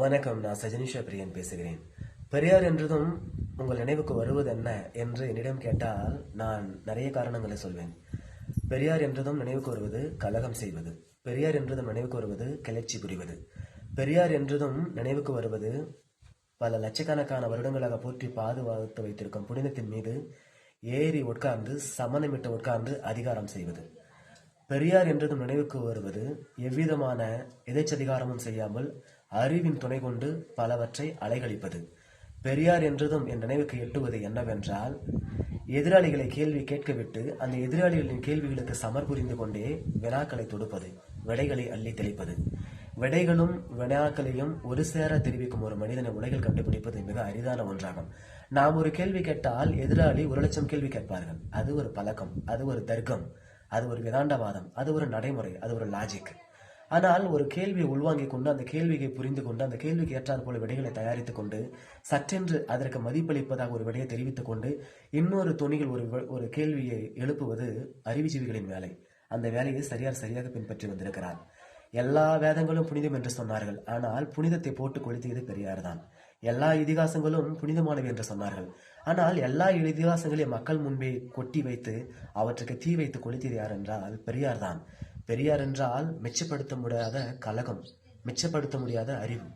வணக்கம் நான் சஜனிஷா பிரியன் பேசுகிறேன். பெரியார் என்றதும் உங்கள் நினைவுக்கு வருவது என்ன என்று என்னிடம் கேட்டால் நான் நிறைய காரணங்களை சொல்வேன். பெரியார் என்றதும் நினைவுக்கு வருவது கலகம் செய்வது. பெரியார் என்றதும் நினைவுக்கு வருவது கிளர்ச்சி புரிவது. பெரியார் என்றதும் நினைவுக்கு வருவது பல லட்சக்கணக்கான வருடங்களாக போற்றி பாதுகாத்து வைத்திருக்கும் புனிதத்தின் மீது ஏறி உட்கார்ந்து சமணமிட்டு உட்கார்ந்து அதிகாரம் செய்வது. பெரியார் என்றதும் நினைவுக்கு வருவது எவ்விதமான எதைச்சதிகாரமும் செய்யாமல் அறிவின் துணை கொண்டு பலவற்றை அலைகழிப்பது. பெரியார் என்றதும் என் நினைவுக்கு எட்டுவது என்னவென்றால் எதிராளிகளை கேள்வி கேட்கவிட்டு அந்த எதிராளிகளின் கேள்விகளுக்கு சமர் புரிந்து கொண்டே வினாக்களை தொடுப்பது விடைகளை அள்ளி தெளிப்பது. விடைகளும் வினாக்களையும் ஒரு சேர தெரிவிக்கும் ஒரு மனிதனை உலகில் கண்டுபிடிப்பது மிக அரிதான ஒன்றாகும். நாம் ஒரு கேள்வி கேட்டால் எதிராளி ஒரு லட்சம் கேள்வி கேட்பார்கள். அது ஒரு பழக்கம் அது ஒரு தர்க்கம். அது ஒரு வேதாண்டவாதம் அது ஒரு நடைமுறை அது ஒரு லாஜிக் ஆனால் ஒரு கேள்வியை உள்வாங்கி கொண்டு அந்த கேள்வியை புரிந்து கொண்டு அந்த கேள்விக்கு ஏற்றாற் போல விடைகளை தயாரித்துக் கொண்டு சற்றென்று அதற்கு மதிப்பளிப்பதாக ஒரு விடையை தெரிவித்துக் கொண்டு இன்னொரு துணியில் ஒரு ஒரு கேள்வியை எழுப்புவது அறிவுஜீவிகளின் வேலை. அந்த வேலையை சரியார் சரியாக பின்பற்றி வந்திருக்கிறார். எல்லா வேதங்களும் புனிதம் என்று சொன்னார்கள். ஆனால் புனிதத்தை போட்டு கொளுத்தியது பெரியார் தான் எல்லா இதிகாசங்களும் புனிதமானவை என்று சொன்னார்கள். ஆனால் எல்லா இதிகாசங்களையும் மக்கள் முன்பே கொட்டி வைத்து அவற்றுக்கு தீ வைத்து கொளுத்தியது யார் என்றால் பெரியார்தான். பெரியார் என்றால் மிச்சப்படுத்த முடியாத கலகம் மிச்சப்படுத்த முடியாத அறிவு.